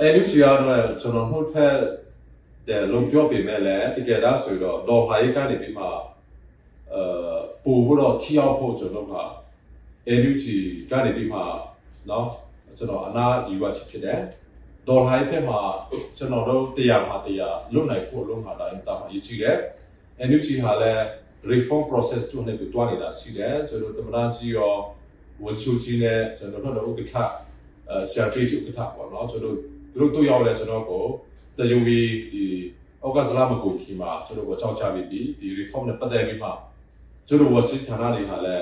အဲ့ဒီချီရတော့ကျွန်တော်မှုထက်တဲ့လုံပြောပေမဲ့လည်းတကယ်တော့ဆိုတော့ဒေါ်ဟာရေးကနေပြီးမှအဲပို့ဖို့တော့ချီရောက်ဖို့ကျွန်တော်ကအဲ့ဒီချီကနေပြီးမှနော်ကျွန်တော်အနာယူရချဖြစ်တယ်ဒေါ်လာရဲ့မှာကျွန်တော်တို့တရားမှာတရားလွတ်နိုင်ဖို့လုံးမှာတိုင်းတာမှာရည်ချီတယ် NUG ဟာလည်း reform process တို့နဲ့တွေ့နေတာရှိတယ်ကျွန်တော်တမနာကြီးရောဝရှုကြီးနဲ့ကျွန်တော်တို့ဥက္ကဋ္ဌအဲဆရာကြီးဥက္ကဋ္ဌပေါ့နော်ကျွန်တော် တို့တို့ရောက်လဲကျွန်တော်ကိုတယုံပြီးဒီဩဂတ်လမကိုခီမှာကျွန်တော်ကိုကြောက်ချပြီးဒီ reform နဲ့ပတ်သက်ပြီးမှကျွန်တော်ဝစီဌာနတွေဟာလဲ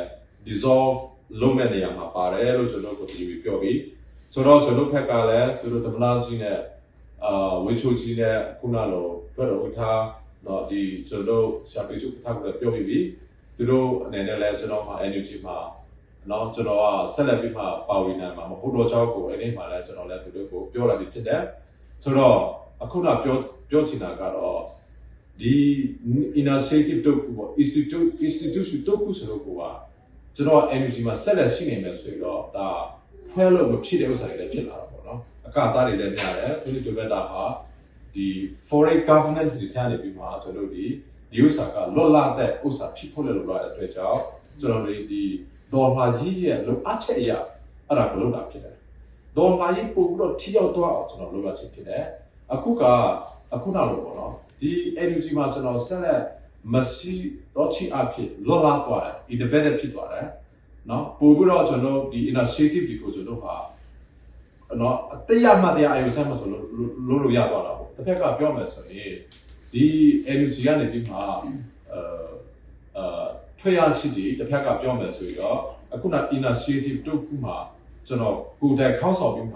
dissolve လုပ်မဲ့နေရာမှာပါတယ်လို့ကျွန်တော်ကိုဒီပြောပြီးဆိုတော့ကျွန်တော်ဖက်ကလည်းသူတို့တမနာကြီးနဲ့အာဝေချိုကြီးနဲ့ခုနလိုတွေ့တော့ဥထားတော့ဒီကျွန်တော်ဆရာပေးချဥက္ကဋ္ဌကိုပြောပြီးပြီသူတို့အနေနဲ့လည်းကျွန်တော်မှာ energy မှာ နော်ကျွန်တော်ကဆက်လက်ပြီးမှပါဝင်နိုင်မှာမဟုတ်တော့ကြောက်ကိုအဲ့ဒီမှာလည်းကျွန်တော်လည်းသူတို့ကိုပြောလာပြီးဖြစ်တယ်ဆိုတော့အခုနပြောပြောချင်တာကတော့ဒီ initiative တို့ခုပေါ့ institute institution တို့ခုဆိုတော့ကိုကကျွန်တော် energy မှာဆက်လက်ရှိနေမယ်ဆိုတော့ဒါဖွဲလို့မဖြစ်တဲ့ဥစ္စာတွေလည်းဖြစ်လာတာပေါ့နော်အကသားတွေလည်းများတယ်သူတို့တွေဘက်တာဟာဒီ foreign governance တွေထားနေပြီးမှကျွန်တော်တို့ဒီဒီဥစ္စာကလွတ်လပ်တဲ့ဥစ္စာဖြစ်ဖို့လည်းလိုတဲ့အတွက်ကြောင့်ကျွန်တော်တို့ဒီ ဒေါ်လာကြီးရဲ့လိုအပ်ချက်အရာအဲ့ဒါကိုလုပ်တာဖြစ်တယ်ဒေါ်လာကြီးပို့ပြီးတော့ထိရောက်တော့ကျွန်တော်လုပ်ရချင်ဖြစ်တယ်အခုကအခုနောက်လို့ပေါ့နော်ဒီ energy မှာကျွန်တော်ဆက်လက်မရှိတော့ချီအဖြစ်လောလာသွားတယ် independent ဖြစ်သွားတယ်နော်ပို့ပြီးတော့ကျွန်တော်ဒီ initiative ဒီကိုကျွန်တော်ဟာနော်အတရမှတရားအယူဆမှဆိုလို့လို့လို့ရသွားတာပေါ့တစ်ဖက်ကပြောမယ်ဆိုရင်ဒီ energy ကနေပြီးမှအဲအဲ ထွေရရှိတယ်တစ်ဖက်ကပြောမယ်ဆိုတော့အခုန initiative တို့ခုမှကျွန်တော်ကိုယ်တိုင်ခေါင်းဆောင်ပြီးမှ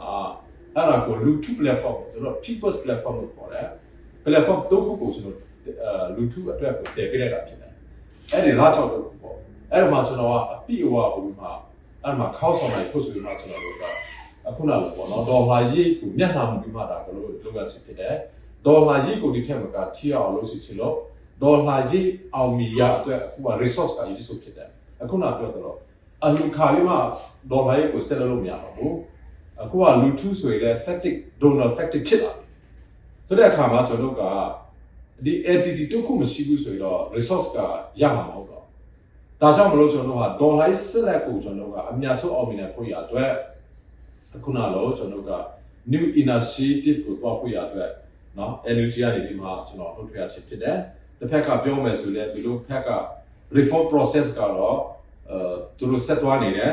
အဲ့ဒါကို YouTube platform ကျွန်တော် people's platform လို့ခေါ်တယ် platform တို့ခုကိုကျွန်တော်အဲ YouTube အတွက်ကိုတည်ပေးလိုက်တာဖြစ်တယ်အဲ့ဒီလားချောက်တို့ပေါ့အဲ့ဒါမှကျွန်တော်ကအပြည့်အဝပုံပြီးမှအဲ့မှာခေါင်းဆောင်နိုင်ဖို့ဆိုပြီးမှကျွန်တော်တို့ကအခုနလိုပေါ့နော်ဒေါ်လာရိတ်ကိုမျက်နှာမူပြီးမှဒါကလို့လုပ်ရချင်ဖြစ်တယ်ဒေါ်လာရိတ်ကိုဒီထက်မကထိအောင်လုပ်စီချင်လို့ ဒေါ်လာရိတ်အောင်မီရအတွက်အခုက resource ကရည်စုဖြစ်တယ်အခုနပြောတော့အလူခါပြီးမှဒေါ်လာရိတ်ကိုဆက်လုပ်လို့မရတော့ဘူးအခုကလူထုဆိုရင်လည်း factic donor factic ဖြစ်လာပြီဆိုတဲ့အခါမှာကျွန်တော်တို့ကဒီ entity တစ်ခုမရှိဘူးဆိုတော့ resource ကရမှာမဟုတ်တော့ဒါကြောင့်မလို့ကျွန်တော်တို့က dollar ဆက်လက်ကိုကျွန်တော်တို့ကအများဆုံးအောင်မြင်တဲ့ဖို့ရအတွက်အခုနလို့ကျွန်တော်တို့က new initiative ကိုတွားဖို့ရအတွက်เนาะ energy ကနေဒီမှာကျွန်တော်ထုတ်ထွက်ရရှိဖြစ်တယ် တစ်ဖက်ကပြောမယ်ဆိုလည်းဒီလိုဖက်က reform process ကတော့အဲသူတို့ဆက်သွားနေတယ်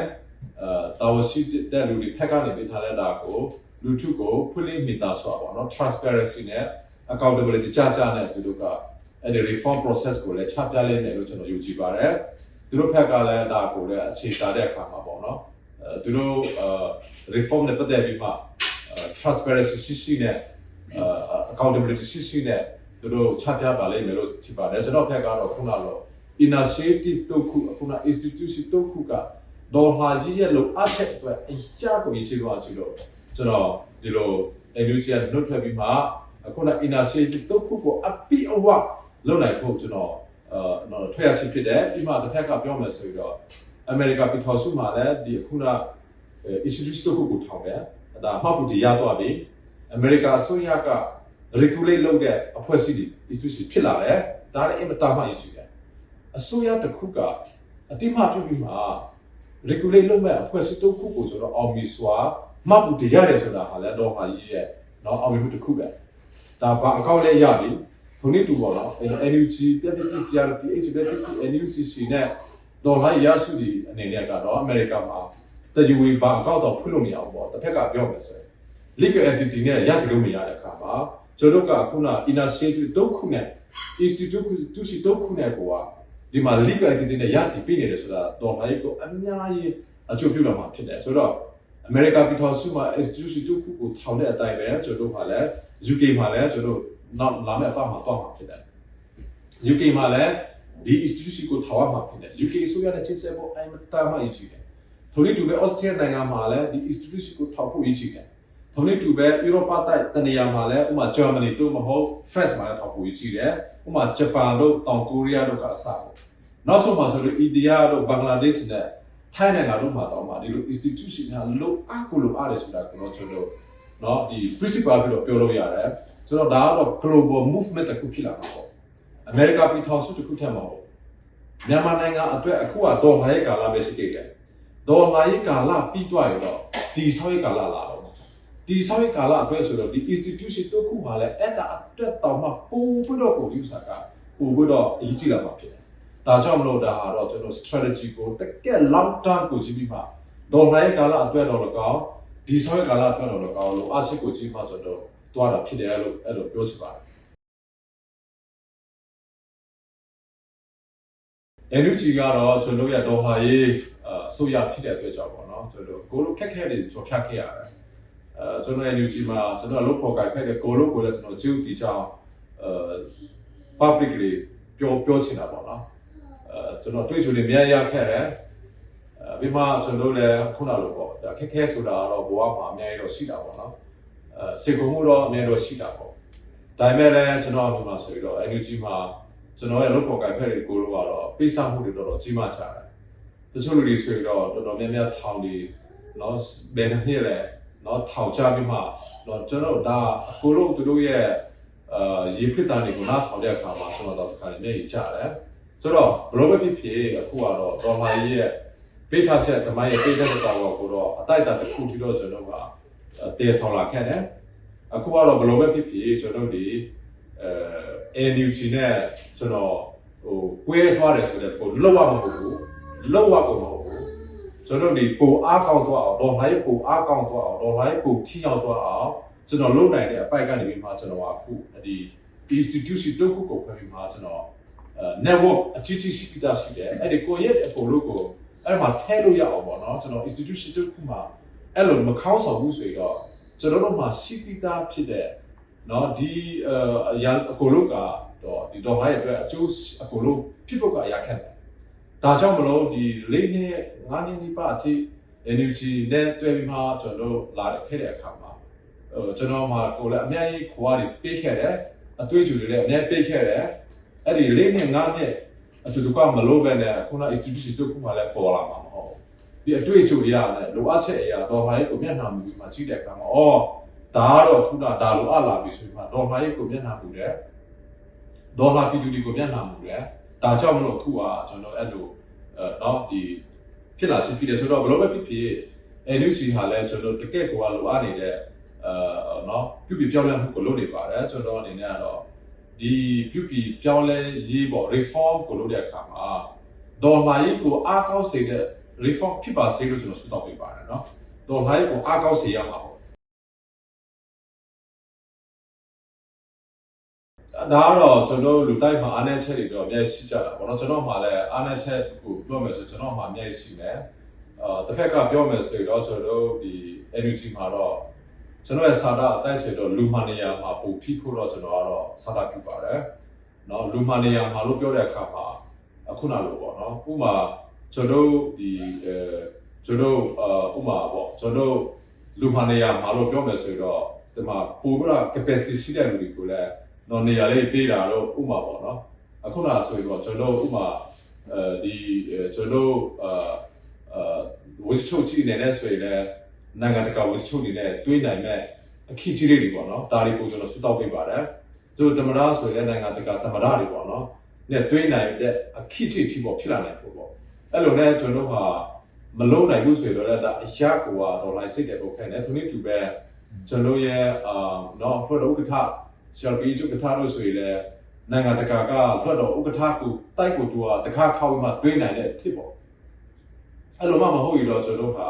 အဲတာဝန်ရှိတဲ့လူတွေဖက်ကနေပေးထားတဲ့ဒါကိုလူထုကိုဖွင့်လှစ်မိသားစွာပေါ့နော် transparency နဲ့ accountability ကြကြနဲ့သူတို့ကအဲ့ဒီ reform process ကိုလည်းချပြလိုက်တယ်လို့ကျွန်တော်ယုံကြည်ပါတယ်သူတို့ဖက်ကလည်းဒါကိုလည်းအခြေချတဲ့အခါမှာပေါ့နော်အဲသူတို့အဲ reform နဲ့ပတ်သက်ပြီးမှ transparency ရှိရှိနဲ့ accountability ရှိရှိနဲ့ သူတို့ချပြပါလိမ့်မယ်လို့ထင်ပါတယ်ကျွန်တော်ဖက်ကတော့ခုနကတော့ initiative တို့ခုခုန institution တို့ခုကဒေါ်လာကြီးရဲ့လို့အချက်အတွက်အရာကိုရေးချသွားချင်လို့ကျွန်တော်ဒီလို NUG က note ထွက်ပြီးမှအခုန initiative တို့ခုကိုအပိအဝလုပ်နိုင်ဖို့ကျွန်တော်အဲထွက်ရချင်းဖြစ်တယ်ပြီးမှတစ်ဖက်ကပြောမယ်ဆိုတော့အမေရိကပြည်ထောင်စုမှာလည်းဒီအခုန institution တို့ခုကိုထောင်တယ်ဒါမှတ်ဖို့ဒီရသွားပြီအမေရိကအစိုးရက regulate လုပ်တဲ့အဖွဲ့အစည်းတွေ institution ဖြစ်လာတယ်ဒါလည်းအင်မတန်မှရရှိတယ်အစိုးရတစ်ခုကအတိမပြုပြီးမှ regulate လုပ်မဲ့အဖွဲ့အစည်းတစ်ခုကိုဆိုတော့အောင်မြင်စွာမှတ်ဖို့တရားတယ်ဆိုတာဟာလည်းတော့ဟာကြီးရဲ့နော်အောင်မြင်မှုတစ်ခုပဲဒါပါအကောင့်လည်းရပြီဘုနည်းတူပါတော့ NUG ပြပြ CRP HBP NUCC နဲ့တော့ဟာရရှိဒီအနေနဲ့ကတော့အမေရိကန်မှာတယူဝေဘာအကောင့်တော့ဖွင့်လို့မရဘူးပေါ့တစ်ဖက်ကပြောမယ်ဆိုရင် legal entity နဲ့ရကြလို့မရတဲ့အခါမှာ ကျွန်တော်တို့ကခုန initiative တုတ်ခုနဲ့ institute သူရှိတုတ်ခုနဲ့ကိုကဒီမှာ legal entity နဲ့ရတည်ပြီးနေတယ်ဆိုတာတော်လာရေးကိုအများကြီးအကျိုးပြုလာမှာဖြစ်တယ်ဆိုတော့ America ပြည်ထောင်စုမှာ institution တုတ်ခုကိုထောင်တဲ့အတိုင်းပဲကျွန်တော်တို့ကလည်း UK မှာလည်းကျွန်တော်တို့နောက်လာမယ့်အပတ်မှာတော့မှာဖြစ်တယ် UK မှာလည်းဒီ institution ကိုထောင်ရမှာဖြစ်တယ် UK ဆိုရတဲ့ချင်းစဲဖို့အမှန်တမ်းမှရည်ရှိတယ်ထို့နည်းတူပဲ Australia နိုင်ငံမှာလည်းဒီ institution ကိုထောက်ဖို့ရည်ရှိတယ် ထုံးနည်းတူပဲဥရောပတိုက်တနေရာမှာလည်းဥပမာဂျာမနီတို့မဟုတ် France မှာလည်းထောက်ပို့ကြီးတယ်ဥပမာဂျပန်တို့တောင်ကိုရီးယားတို့ကအစပေါ့နောက်ဆုံးမှာဆိုလို့အိန္ဒိယတို့ဘင်္ဂလားဒေ့ရှ်နဲ့ထိုင်းနိုင်ငံတို့မှာတော့မှဒီလို institution ကလိုအပ်ကိုလိုအားတယ်ဆိုတာကိုတော့ကျွန်တော် เนาะဒီ principle ပြီးတော့ပြောလို့ရတယ်ဆိုတော့ဒါကတော့ global movement တစ်ခုဖြစ်လာမှာပေါ့အမေရိကပြည်ထောင်စုတစ်ခုထက်မှာပေါ့မြန်မာနိုင်ငံအတွက်အခုကတော့ဘာရဲ့ကာလပဲရှိသေးတယ်ဒေါ်လာရဲ့ကာလပြီးသွားရတော့ဒီဆောက်ရေးကာလလာတော့ ့ ဒီဆောက်ရေးကာလအတွက်ဆိုတော့ဒီ institution တစ်ခုမှလည်းအဲ့ဒါအတွက်တောင်မှပို့ပြီးတော့ကိုဒီဥစ္စာကပို့ပြီးတော့အရေးကြီးလာမှာဖြစ်တယ်ဒါကြောင့်မလို့ဒါဟာတော့ကျွန်တော် strategy ကိုတကယ် long term ကိုကြည့်ပြီးမှဒေါ်လာရဲ့ကာလအတွက်တော့လည်းကောင်းဒီဆောက်ရေးကာလအတွက်တော့လည်းကောင်းလို့အချက်ကိုကြည့်မှကျွန်တော်တွားတာဖြစ်တယ်လို့အဲ့လိုပြောချင်ပါတယ် NUG ကတော့ကျွန်တော်ရဲ့ဒေါ်လာရေးအဆိုရဖြစ်တဲ့အတွက်ကြောင့်ပေါ့နော်ကျွန်တော်ကိုလိုခက်ခဲတွေကြော်ဖြတ်ခဲ့ရတယ် အဲကျွန်တော် NUG မှာကျွန်တော်လုပ်ပေါ်ကိုင်ခဲ့တဲ့ကိုလိုကိုလည်းကျွန်တော်ကျူးတီချောင်းအဲ publicly ပြောပြောချင်တာပေါ့နော်အဲကျွန်တော်တွေ့ကြုံနေမြန်ရခဲ့တယ်အဲပြီးမှကျွန်တော်လည်းခုနလိုပေါ့ဒါခက်ခဲဆိုတာတော့ဘဝမှာအများကြီးတော့ရှိတာပေါ့နော်အဲစေကုံမှုတော့အများတော့ရှိတာပေါ့ဒါပေမဲ့လည်းကျွန်တော်အမှမှာဆိုပြီးတော့ NUG မှာကျွန်တော်ရဲ့လုပ်ပေါ်ကိုင်ဖက်တွေကိုလိုကတော့ပိစမှုတွေတော်တော်ကြီးမားကြတယ်တချို့လူတွေဆိုရင်တော့တော်တော်များများထောင်တွေနော်ဘယ်နှစ်နှစ်လဲ နော်ထောင်ချပြီးမှတော့ကျွန်တော်ဒါအကိုတို့သူတို့ရဲ့အာရေဖြစ်တာတွေကိုနားထောင်တဲ့အခါမှာကျွန်တော်တို့ခါနေမျက်ရည်ကျတယ်ဆိုတော့ဘလို့ပဲဖြစ်ဖြစ်အခုကတော့တော်မာကြီးရဲ့ပိထချက်ဓမ္မရဲ့ပိထချက်တော်ကိုတော့အတိုက်အတာတစ်ခုပြီးတော့ကျွန်တော်ကတည်ဆောင်လာခဲ့တယ်အခုကတော့ဘလို့ပဲဖြစ်ဖြစ်ကျွန်တော်ဒီအဲ NUG နဲ့ကျွန်တော်ဟိုကွဲသွားတယ်ဆိုတဲ့ကိုလောက်ရမှာမဟုတ်ဘူးလောက်ရကိုမဟုတ်ဘူး ကျွန်တော်ဒီပိုအားကောင်းသွားအောင်ဒေါ်လာရဲ့ပိုအားကောင်းသွားအောင်ဒေါ်လာရဲ့ပိုထိရောက်သွားအောင်ကျွန်တော်လုပ်နိုင်တဲ့အပိုက်ကနေပြီးမှကျွန်တော်အခုဒီ institution တုပ်ခုကိုဖွဲ့ပြီးမှကျွန်တော်အဲ network အကြီးကြီးရှိပြီးသားရှိတယ်အဲ့ဒီကိုရဲ့အပေါ်လို့ကိုအဲ့မှာထဲလို့ရအောင်ပေါ့နော်ကျွန်တော် institution တုပ်ခုမှာအဲ့လိုမခေါင်းဆောင်ဘူးဆိုတော့ကျွန်တော်တို့မှာရှိပြီးသားဖြစ်တဲ့နော်ဒီအရန်အကိုလို့ကတော့ဒီတော့ဟာရဲ့အတွက်အကျိုးအကိုလို့ဖြစ်ဖို့ကအရာခက်တယ် ဒါကြောင့်မလို့ဒီလေးနှစ်ငါးနှစ်ဒီပါအထိ energy နဲ့တွဲပြီးမှကျွန်တော်တို့လာခဲ့တဲ့အခါမှာဟိုကျွန်တော်မှာကိုလည်းအများကြီးခွာတွေပေးခဲ့တယ်အတွေ့အကြုံတွေလည်းအများပေးခဲ့တယ်အဲ့ဒီလေးနှစ်ငါးနှစ်အတူတူကမလို့ပဲနဲ့ခုန institution တို့ခုမှလည်းပေါ်လာမှာမဟုတ်ဒီအတွေ့အကြုံတွေရတယ်လိုအပ်ချက်အရာတော့ဟာရဲ့ကိုမျက်နှာမူပြီးမှကြည့်တဲ့အခါမှာအော်ဒါကတော့ခုနဒါလိုအပ်လာပြီဆိုပြီးမှဒေါ်လာရဲ့ကိုမျက်နှာမူတယ်ဒေါ်လာပြည်သူတွေကိုမျက်နှာမူတယ် ဒါကြောင့်မလို့အခုကကျွန်တော်အဲ့လိုအဲတော့ဒီဖြစ်လာရှိပြီလေဆိုတော့ဘလို့ပဲဖြစ်ဖြစ် energy ဟာလည်းကျွန်တော်တကယ့်ကိုကလိုအပ်နေတဲ့အဲနော်ပြုပြပြောင်းလဲမှုကိုလုပ်နေပါတယ်ကျွန်တော်အနေနဲ့ကတော့ဒီပြုပြပြောင်းလဲရေးပေါ့ reform ကိုလုပ်တဲ့အခါမှာဒေါ်လာရေးကိုအားကောင်းစေတဲ့ reform ဖြစ်ပါစေလို့ကျွန်တော်ဆုတောင်းပေးပါတယ်နော်ဒေါ်လာရေးကိုအားကောင်းစေရမှာပေါ့ ဒါကတော့ကျွန်တော်လူတိုက်မှာအားနည်းချက်တွေတော့အများကြီးရှိကြတာပေါ့နော်ကျွန်တော်မှလည်းအားနည်းချက်ကိုပြောမယ်ဆိုကျွန်တော်မှအများကြီးရှိတယ်အာတစ်ဖက်ကပြောမယ်ဆိုတော့ကျွန်တော်ဒီ energy မှာတော့ကျွန်တော်ရဲ့စာတာအတိုက်ဆိုတော့လူမှနေရာမှာပုံထိဖို့တော့ကျွန်တော်ကတော့စာတာပြုပါတယ်နော်လူမှနေရာမှာလို့ပြောတဲ့အခါမှာအခုနလိုပေါ့နော်ဥမာကျွန်တော်ဒီအဲကျွန်တော်အာဥမာပေါ့ကျွန်တော်လူမှနေရာမှာလို့ပြောမယ်ဆိုတော့ဒီမှာပုံက capacity ရှိတဲ့လူတွေကိုလည်း တော့နေရာလေးပေးတာတော့ဥမာပေါ့နော်အခုနဆိုရင်တော့ကျွန်တော်ဥမာအဲဒီကျွန်တော်အာအာဝစ်ချုပ်ကြည့်နေတဲ့ဆိုရင်လည်းနိုင်ငံတကာဝစ်ချုပ်နေနဲ့တွေးနိုင်မဲ့အခက်ကြီးလေးတွေပေါ့နော်ဒါတွေကိုကျွန်တော်ဆွတောက်ပေးပါတယ်သူတမရဆိုရင်နိုင်ငံတကာတမရတွေပေါ့နော်နဲ့တွေးနိုင်တဲ့အခက်ကြီးတိပေါ့ဖြစ်လာနိုင်ဖို့ပေါ့အဲ့လိုနဲ့ကျွန်တော်ဟာမလုံးနိုင်ဘူးဆိုရင်တော့ဒါအရာကွာဒေါ်လာစိတ်တဲ့ပုတ်ခဲနဲ့သူနေတူပဲကျွန်တော်ရဲ့အာနော်ဖွဲ့ဥက္ကဋ္ဌ ဆရာပြည်ချုပ်ကထားလို့ဆိုရင်လည်းနိုင်ငံတကာကလွှတ်တော်ဥက္ကဋ္ဌကိုတိုက်ကိုသူကတခါခေါက်မှတွင်းနိုင်တဲ့အဖြစ်ပေါ့အဲ့လိုမှမဟုတ်ရင်တော့ကျွန်တော်ဟာ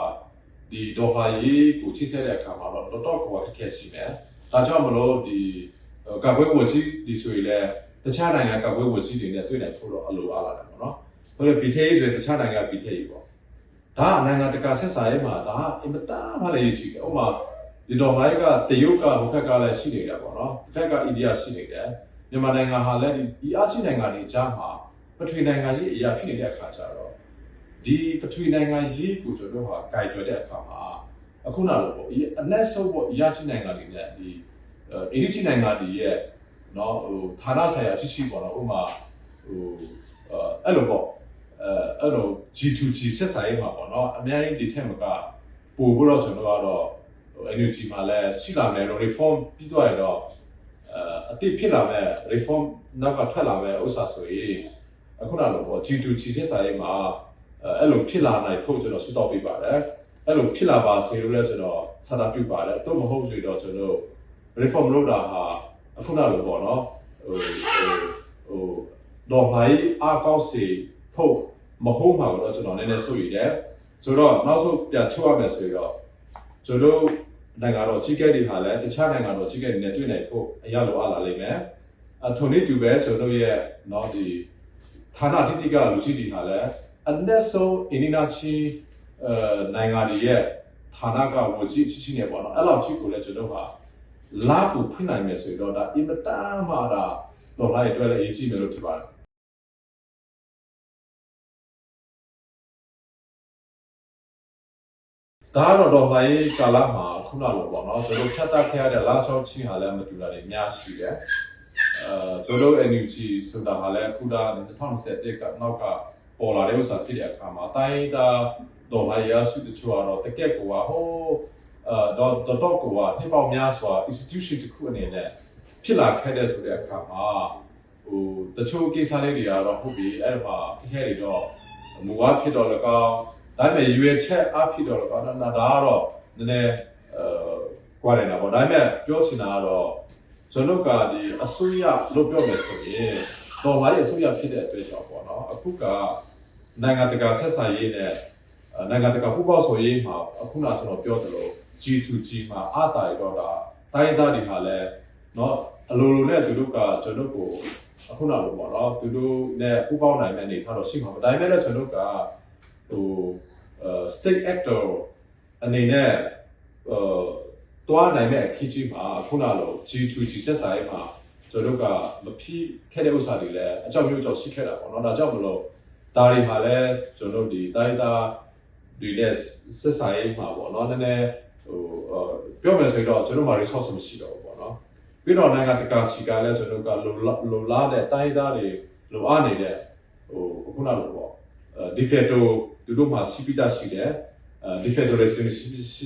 ဒီဒေါ်ဟာရေးကိုချိဆက်တဲ့အခါမှာတော့တော်တော်ကိုအခက်ရှိတယ်ဒါကြောင့်မလို့ဒီကပွဲဝစီဒီဆိုရင်လည်းတခြားနိုင်ငံကပွဲဝစီတွေနဲ့တွေ့နိုင်ဖို့တော့အလိုအားလာတယ်ပေါ့နော်ဟိုလေ BTA ဆိုရင်တခြားနိုင်ငံ BTA ပေါ့ဒါကနိုင်ငံတကာဆက်ဆံရေးမှာဒါအင်မတန်မှလည်းရှိတယ်ဥပမာ ဒီတော့ဟိုက်ကတရုတ်ကဟိုဘက်ကလည်းရှိနေတာပေါ့နော်တစ်ခက်ကအိန္ဒိယရှိနေတယ်မြန်မာနိုင်ငံဟာလည်းဒီအားရှိနိုင်ငံတွေကြားမှာပထဝီနိုင်ငံကြီးအရာဖြစ်နေတဲ့အခါကျတော့ဒီပထဝီနိုင်ငံကြီးကိုကျွန်တော်ဟာကြိုက်ကြတဲ့အခါမှာအခုနလိုပေါ့အနက်ဆုံးပေါ့အရာရှိနိုင်ငံတွေနဲ့ဒီအိန္ဒိယနိုင်ငံတွေရဲ့နော်ဟိုဌာနဆိုင်ရာရှိရှိပေါ့နော်ဥပမာဟိုအဲ့လိုပေါ့အဲအဲ့လို G2G ဆက်ဆံရေးမှာပေါ့နော်အများကြီးဒီထက်မကပို့ပြီးတော့ကျွန်တော်ကတော့ဟဟို energy မှာလည်းရှိလာမယ် reform ပြီးတော့ရတော့အဲအတိဖြစ်လာမဲ့ reform နောက်ကထွက်လာမဲ့ဥစ္စာဆိုရင်အခုနလိုပေါ့ G2G စစ်စာရေးမှာအဲအဲ့လိုဖြစ်လာနိုင်ဖို့ကျွန်တော်ဆွတောက်ပေးပါတယ်အဲ့လိုဖြစ်လာပါစေလို့လည်းကျွန်တော်ဆန္ဒပြုပါတယ်တော့မဟုတ်ဆိုတော့ကျွန်တော် reform လုပ်တာဟာအခုနလိုပေါ့နော်ဟိုဟိုဟိုတော့ဘာကြီးအားကောက်စီဖို့မဟုတ်မှာတော့ကျွန်တော်နည်းနည်းစိုးရိမ်တယ်ဆိုတော့နောက်ဆုံးပြန်ချုပ်ရမယ်ဆိုတော့ကျွန်တော် နိုင်ငံတော်ကြီးကဲတွေဟာလည်းတခြားနိုင်ငံတော်ကြီးကဲတွေနဲ့တွေ့နိုင်ဖို့အရလိုအပ်လာလိမ့်မယ်အထုံနေတူပဲကျွန်တော်ရဲ့เนาะဒီဌာနတိတိကလူကြီးတွေဟာလည်းအနည်းဆုံးအင်းနာချီအဲနိုင်ငံတွေရဲ့ဌာနကဝကြီးအချင်းချင်းနေပေါ့နော်အဲ့လောက်ကြီးကိုလည်းကျွန်တော်ဟာ လာကိုဖွင့်နိုင်မယ်ဆိုတော့ဒါအင်မတန်မှဒါတော့လိုက်အတွက်လည်းအရေးကြီးမယ်လို့ထင်ပါတယ် ဒါကတော့တော့ဟိုင်းကာလမှာခုနလိုပေါ့နော်ကျွန်တော်ဖြတ်တတ်ခဲ့ရတဲ့လာချောင်းချင်းဟာလည်းမတူတာတွေအများရှိတယ်အဲကျွန်တော် NUG ဆိုတာဟာလည်းခုဒါ2021ကနောက်ကပေါ်လာတဲ့ဥစ္စာဖြစ်တဲ့အခါမှာတိုင်းဒါတော့ဟိုင်းရစုတချို့ကတော့တကက်ကွာဟိုး呃，တော့တော့တော့ကိုကနှစ်ပေါင်းများစွာ institution တစ်ခုအနေနဲ့ဖြစ်လာခဲ့တဲ့ဆိုတဲ့အခါမှာဟိုတချို့ကိစ္စလေးတွေကတော့ဟုတ်ပြီအဲ့ဒါမှာခက်ခဲတွေတော့မူဝါဖြစ်တော့လည်းကောင်း ဒါပေမဲ့ရွေချက်အဖြစ်တော့လည်းကောင်းဒါဒါကတော့နည်းနည်းအဲကွာတယ်နော်ဗောဒါပေမဲ့ပြောချင်တာကတော့ကျွန်တော်ကဒီအစိုးရလို့ပြောမယ်ဆိုရင်တော်လာရဲ့အစိုးရဖြစ်တဲ့အတွက်ကြောင့်ပေါ့နော်အခုကနိုင်ငံတကာဆက်ဆံရေးနဲ့နိုင်ငံတကာပူးပေါင်းဆိုရေးမှာအခုနကျွန်တော်ပြောသလို G2G မှာအတားရတော့တာတိုင်းသားတွေဟာလည်းเนาะအလိုလိုနဲ့သူတို့ကကျွန်တော်ကိုအခုနလိုပေါ့နော်သူတို့နဲ့ပူးပေါင်းနိုင်တဲ့အနေထားတော့ရှိမှာပါဒါပေမဲ့လည်းကျွန်တော်ကဟိုအဲ state actor အနေနဲ့အဲတွားနိုင်တဲ့အခင်းကြီးမှာခုနလို G2G ဆက်ဆိုင်မှာကျွန်တော်ကမဖြစ်ခဲ့တဲ့ဥစ္စာတွေလည်းအကြောင်းမျိုးကြောင့်ရှိခဲ့တာပေါ့နော်ဒါကြောင့်မလို့ဒါတွေဟာလည်းကျွန်တော်ဒီတိုင်းသားတွေနဲ့ဆက်ဆိုင်မှာပေါ့နော်နည်းနည်းဟိုပြောမယ်ဆိုတော့ကျွန်တော်မှာ resource မရှိတော့ဘူးပေါ့နော်ပြီးတော့နိုင်ငံတကာစီကလည်းကျွန်တော်ကလိုလိုလားတဲ့တိုင်းသားတွေလိုအားနေတဲ့ဟိုခုနလိုပေါ့အဲ defecto သူတို့မှာစီပီတာရှိတယ်အဲ defecto resident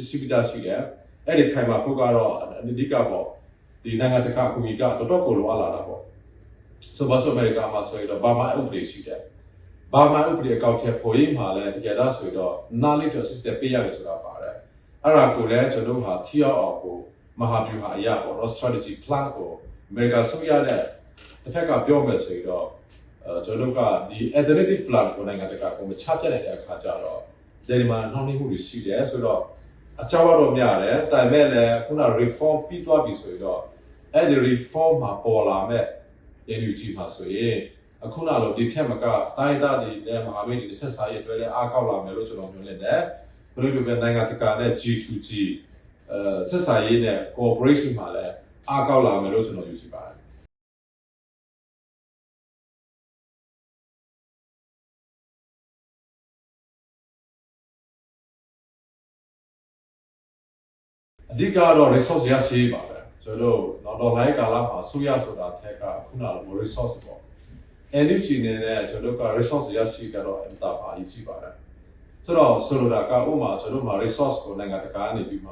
စီပီတာရှိတယ်အဲ့ဒီခိုင်မှာဖို့ကတော့အဓိကပေါ့ဒီနိုင်ငံတကာအကူအညီကတော်တော်ကိုလိုအားလာတာပေါ့ဆိုပါဆိုအမေရိကမှာဆိုရင်တော့ဘာမှဥပဒေရှိတယ်ဘာမှဥပဒေအကောက်ချက်ပေါ်ရေးမှာလည်းတကယ်တော့ဆိုတော့ knowledge system ပေးရတယ်ဆိုတာပါတယ်အဲ့ဒါကိုလည်းကျွန်တော်ဟာထိရောက်အောင်ကိုမဟာဗျူဟာအရာပေါ့နော် strategy plan ကိုအမေရိကန်ဆိုရတဲ့တစ်ဖက်ကပြောမယ်ဆိုရင်တော့အဲ ကျွန်တော်ကဒီ alternative plan ကိုနိုင်ငံတကာကိုမချပြနိုင်တဲ့အခါကျတော့ဒီမှာနှောင့်နှေးမှုတွေရှိတယ်ဆိုတော့အကြောင်းတော့များတယ်ဒါပေမဲ့လည်းခုန reform ပြီးသွားပြီဆိုတော့အဲ့ဒီ reform မှာပေါ်လာမဲ့ NUG မှာဆိုရင်အခုနလိုဒီထက်မကတိုင်းသားတွေနဲ့မဟာမိတ်တွေဆက်ဆံရေးအတွက်လည်းအားကောက်လာမယ်လို့ကျွန်တော်မျှော်လင့်တယ်ဘယ်လိုပြောပြနိုင်ငံတကာနဲ့ G2G အဲဆက်ဆံရေးနဲ့ cooperation မှာလည်းအားကောက်လာမယ်လို့ကျွန်တော်ယူဆပါတယ် ဓိကတော့ resource ရရှိပါပဲကျွန်တော်တို့တော့လိုက်ကာလမှာဆူရဆိုတာထက်ကခုနလို resource ပေါ့ energy နဲ့လည်းကျွန်တော်တို့က resource ရရှိကြတော့အင်တာပါအရေးကြီးပါတယ်ဆိုတော့ဆိုလိုတာကဥမာကျွန်တော်တို့မှာ resource ကိုနိုင်ငံတကာကနေပြီးမှ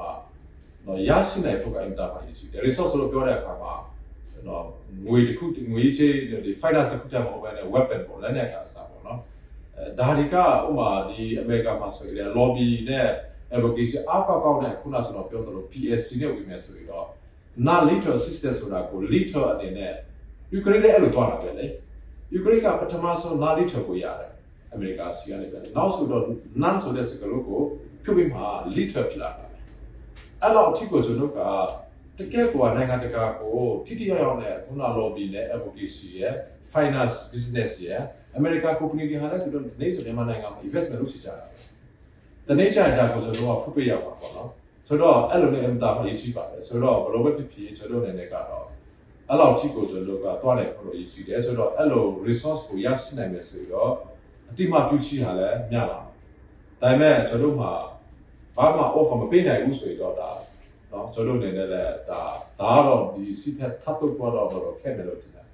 တော့ရရှိနိုင်ဖို့ကအင်တာပါအရေးကြီးတယ် resource လို့ပြောတဲ့အခါမှာကျွန်တော်ငွေတစ်ခုငွေချေးဒီ finance တစ်ခုတည်းမဟုတ်ဘဲနဲ့ weapon ပေါ့လက်နက်ကအစားပေါ့နော်အဲဒါတွေကဥမာဒီအမေရိကန်မှာဆိုရင် lobby နဲ့ advocacy အားကောက်ကောက်နဲ့ခုနကျွန်တော်ပြောသလို PSC နဲ့ဝင်မယ်ဆိုရင်တော့ not literal assistance ဆိုတာကို literal အနေနဲ့ယူကရိန်းလည်းအဲ့လိုတွားတာပဲလေယူကရိန်းကပထမဆုံး not literal ကိုရတယ်အမေရိကန်စီကနေပဲနောက်ဆိုတော့ non ဆိုတဲ့စကားလုံးကိုဖြုတ်ပြီးမှ literal ဖြစ်လာတာအဲ့တော့အထစ်ကိုကျွန်တော်ကတကယ်ကိုနိုင်ငံတကာကိုထိထိရောက်ရောက်နဲ့ခုန lobby နဲ့ advocacy ရဲ့ finance business ရဲ့အမေရိကန် company တွေဟာလည်းသူတို့ဒီနေ့ဆိုမြန်မာနိုင်ငံမှာ investment လုပ်ချင်ကြတာ တနေ့ကျရင်ဒါကိုကျွန်တော်ကဖွင့်ပြရမှာပေါ့နော်ဆိုတော့အဲ့လိုနဲ့အမှန်တရားရေးကြည့်ပါလေဆိုတော့ဘလို့ပဲဖြစ်ဖြစ်ကျွန်တော်အနေနဲ့ကတော့အဲ့လောက်ကြီးကိုကျွန်တော်ကသွားလိုက်ဖို့ရေးကြည့်တယ်ဆိုတော့အဲ့လို resource ကိုရရှိနိုင်မယ်ဆိုတော့အတိမပြုချီဟာလည်းမြတ်လာဒါပေမဲ့ကျွန်တော်မှာဘာမှ offer မပေးနိုင်ဘူးဆိုတော့ဒါနော်ကျွန်တော်အနေနဲ့လည်းဒါဒါတော့ဒီ CPF ထပ်တော့တော့တော့ခက်တယ်လို့ထင်တယ်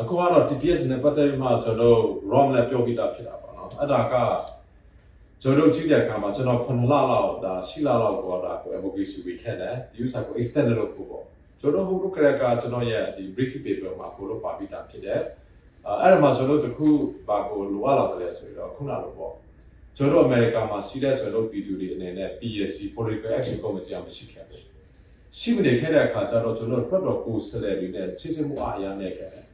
အခုကတော့ TPS နဲ့ပတ်သက်ပြီးမှကျွန်တော်တို့ ROM လည်းပြောပြီးသားဖြစ်တာပေါ့နော်အဲ့ဒါကကျွန်တော်တို့ကြည့်တဲ့အခါမှာကျွန်တော်9လလောက်ဒါ10လလောက်ကိုဒါကို advocacy ဝေခဲ့တယ်ဒီဥစ္စာကို extend လုပ်ဖို့ပေါ့ကျွန်တော်တို့ဟိုကရကကျွန်တော်ရဲ့ဒီ briefing paper မှာကိုလို့ပါပြီးသားဖြစ်တယ်အဲ့ဒါမှကျွန်တော်တို့တခုဘာကိုလိုအပ်လာတယ်ဆိုတော့ခုနလိုပေါ့ကျွန်တော်အမေရိကန်မှာရှိတဲ့ကျွန်တော်ပြည်သူတွေအနေနဲ့ PSC Political Action Committee အမရှိခဲ့ဘူးရှိမနေခဲ့တဲ့အခါကျတော့ကျွန်တော်ဖတ်တော်ကိုဆက်လက်ပြီးနဲ့ချစ်စမှုအားအရနဲ့ခဲ့တယ်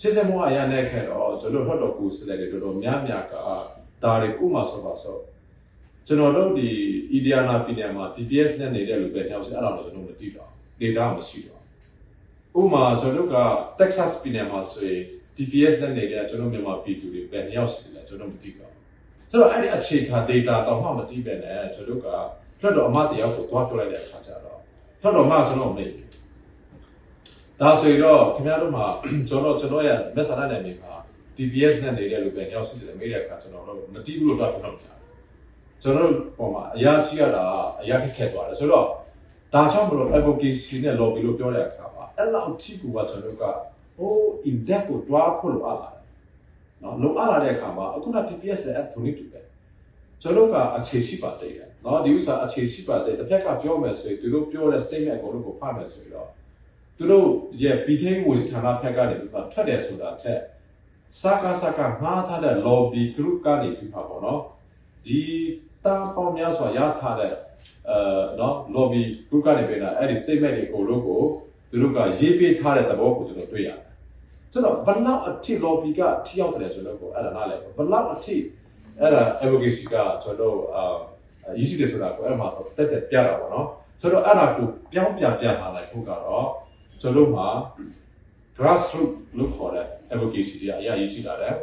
ချစ်စမောအရနဲ့ခဲ့တော့ကျွန်တော်ထွက်တော်ကိုစတဲ့တွေတော်တော်များများကဒါတွေဥမာဆိုပါဆိုကျွန်တော်တို့ဒီအီဒီယာနာပြည်နယ်မှာ DPS နဲ့နေတဲ့လူပဲတယောက်စီအဲ့ဒါတော့ကျွန်တော်မသိတော့ data မရှိတော့ဥမာကျွန်တော်တို့က Texas ပြည်နယ်မှာဆိုရင် DPS နဲ့နေတဲ့ကျွန်တော်မြန်မာပြည်သူတွေပဲတယောက်စီလဲကျွန်တော်မသိတော့ဆိုတော့အဲ့ဒီအခြေခံ data တော့မှမသိပဲနဲ့ကျွန်တော်တို့ကထွက်တော်အမတယောက်ကိုတွားပြောလိုက်တဲ့အခါကျတော့ထွက်တော်မှကျွန်တော်မေ့ ဒါဆိုရင်တော့ခင်ဗျားတို့မှာကျွန်တော်ကျွန်တော်ရဲ့ message နဲ့နေမှာ DPS နဲ့နေတဲ့လူပဲတယောက်ရှိတယ်မေးတဲ့အခါကျွန်တော်တို့မတိဘူးလို့တော့ပြောတော့ပြကျွန်တော်တို့ပုံမှာအရာကြီးရတာအရာခက်ခဲသွားတယ်ဆိုတော့ဒါကြောင့်မလို့ advocacy နဲ့ lobby လို့ပြောတဲ့အခါမှာအဲ့လောက်ထိကူကကျွန်တော်တို့ကဟို in depth ကိုတွားဖို့လိုအပ်လာတယ်နော်လိုအပ်လာတဲ့အခါမှာအခုန DPS ရဲ့ app ကိုနေတူတယ်ကျွန်တော်ကအခြေရှိပါတယ်နော်ဒီဥစ္စာအခြေရှိပါတယ်တစ်ဖက်ကပြောမယ်ဆိုရင်သူတို့ပြောတဲ့ statement ကိုလို့ကိုဖတ်မယ်ဆိုရင်တော့ သူတို့ရဲ့ပြည်ထင်းဝစီဌာနဖက်ကနေပြီးတော့ထွက်တယ်ဆိုတာထက်စကားစကားငှားထားတဲ့ lobby group ကနေပြီးပါပေါ့နော်ဒီတာပေါင်းများစွာရထားတဲ့အဲနော် lobby group ကနေပြီးတော့အဲ့ဒီ statement တွေကိုလို့ကိုသူတို့ကရေးပေးထားတဲ့သဘောကိုကျွန်တော်တွေ့ရတယ်ဆိုတော့ဘယ်လောက်အထိ lobby ကထိရောက်တယ်ဆိုတော့ကိုအဲ့ဒါနားလည်ဘယ်လောက်အထိအဲ့ဒါ advocacy ကကျွန်တော်အာရည်ရှိတယ်ဆိုတာကိုအဲ့မှာတက်တက်ပြတာပေါ့နော်ဆိုတော့အဲ့ဒါကိုပြောင်းပြန်ပြန်လာလိုက်ဖို့ကတော့ ကျွန်တော်တို့မှာ grassroots လို့ခေါ်တဲ့ advocacy တွေအရာကြီးရှိလာတယ်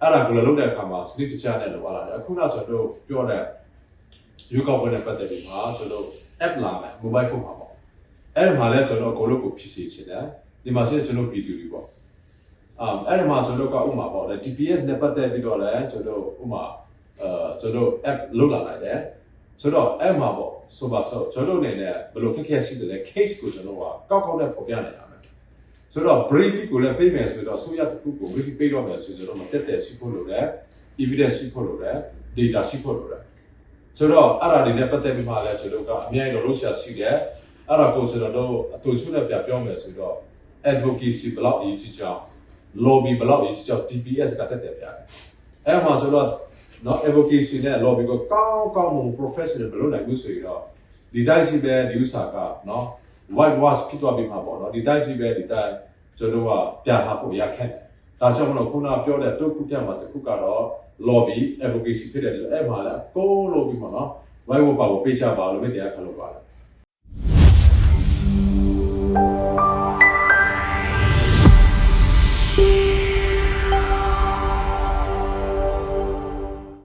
အဲ့ဒါကိုလည်းလုပ်တဲ့အခါမှာစနစ်တကျနဲ့လုပ်ရတာအခုနကျွန်တော်တို့ပြောတဲ့ယူကောက်ပွဲနဲ့ပတ်သက်ပြီးမှာကျွန်တော် app လာမယ် mobile phone မှာပေါ့အဲ့ဒီမှာလည်းကျွန်တော်ကိုလိုကိုဖြစ်စေချင်တယ်ဒီမှာရှိတဲ့ကျွန်တော်ပြည်သူတွေပေါ့အာအဲ့ဒီမှာကျွန်တော်ကဥမာပေါ့လေ TPS နဲ့ပတ်သက်ပြီးတော့လည်းကျွန်တော်ဥမာအဲကျွန်တော် app လုပ်လာနိုင်တယ်ဆိုတော့အဲ့မှာပေါ့ ဆိုပါဆိုကျွန်တော်အနေနဲ့ဘယ်လိုခက်ခဲရှိတယ်လဲ case ကိုကျွန်တော်ကကောက်ကောက်နဲ့ပေါ်ပြနိုင်ရမယ်ဆိုတော့ briefing ကိုလည်းပေးမယ်ဆိုတော့ဆိုရတစ်ခုကို briefing ပေးတော့မယ်ဆိုကျွန်တော်မတက်တက်ရှိဖို့လိုတယ် evidence ရှိဖို့လိုတယ် data ရှိဖို့လိုတယ်ဆိုတော့အဲ့ဒါတွေနဲ့ပတ်သက်ပြီးမှလည်းကျွန်တော်ကအများကြီးတော့လို့ရှာရှိတယ်အဲ့ဒါကိုကျွန်တော်တို့အတူချုနဲ့ပြပြောမယ်ဆိုတော့ advocacy ဘလောက်အရေးကြီးကြောင်း lobby ဘလောက်အရေးကြီးကြောင်း DPS ကတက်တယ်ပြတယ်အဲ့မှာဆိုတော့ နော် advocacy နဲ့ lobby ကိုကောင်းကောင်းမွန် professional မလုပ်နိုင်ဘူးဆိုရင်တော့ဒီတိုင်းရှိပဲဒီဥစ္စာကနော် white wash ဖြစ်သွားပြီမှာပေါ့နော်ဒီတိုင်းရှိပဲဒီတိုင်းကျွန်တော်ကပြတာကိုရခက်ဒါကြောင့်မလို့ခုနပြောတဲ့တုတ်ခုပြမှာတစ်ခုကတော့ lobby advocacy ဖြစ်တယ်ဆိုတော့အဲ့မှာလည်းအကုန်လုံးပြီးမှာနော် white wash ပါကိုပေးချပါလို့မိတရားခလုပ်ပါတယ်။